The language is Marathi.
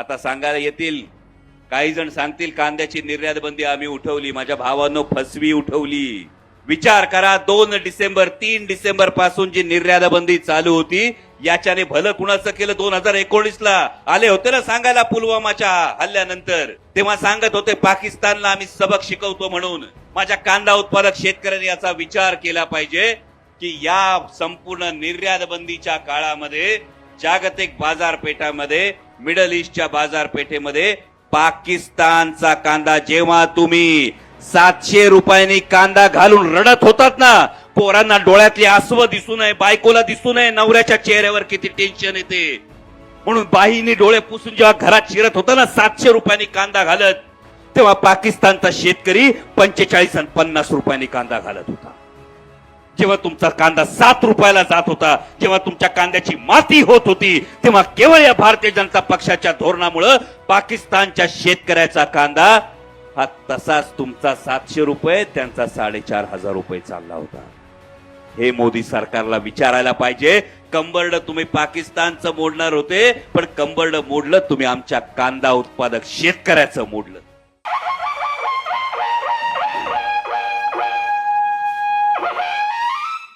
आता सांगायला येतील. काही जण सांगतील कांद्याची निर्यात बंदी आम्ही उठवली माझ्या भावानं फसवी उठवली. विचार करा दोन डिसेंबर तीन डिसेंबरपासून जी निर्यात बंदी चालू होती याच्याने भलं कुणाचं केलं दोन हजार एकोणीस ला आले होते ना सांगायला पुलवामाच्या हल्ल्यानंतर. तेव्हा सांगत होते पाकिस्तानला आम्ही सबक शिकवतो म्हणून. माझ्या कांदा उत्पादक शेतकऱ्यांनी याचा विचार केला पाहिजे की या संपूर्ण निर्यात बंदीच्या काळामध्ये जागतिक बाजारपेठामध्ये मिडल ईस्टच्या बाजारपेठेमध्ये पाकिस्तानचा कांदा जेव्हा तुम्ही सातशे रुपयांनी कांदा घालून रडत होतात ना पोरांना डोळ्यातली आसव दिसू नये बायकोला दिसू नये नवऱ्याच्या चेहऱ्यावर किती टेन्शन येते. म्हणून बाईनी डोळे पुसून जेव्हा घरात शिरत होता ना सातशे रुपयांनी कांदा घालत तेव्हा पाकिस्तानचा शेतकरी पंचेचाळीस आणि पन्नास रुपयांनी कांदा घालत होता. जेव्हा तुमचा कांदा सात रुपयाला जात होता जेव्हा तुमच्या कांद्याची माती होत होती तेव्हा केवळ या भारतीय जनता पक्षाच्या धोरणामुळं पाकिस्तानच्या शेतकऱ्याचा कांदा हा तसाच तुमचा सातशे रुपये त्यांचा साडेचार हजार रुपये चालला होता. हे मोदी सरकारला विचारायला पाहिजे. कंबरड तुम्ही पाकिस्तानचं मोडणार होते पण कंबरड मोडलं तुम्ही आमच्या कांदा उत्पादक शेतकऱ्याचं मोडलं.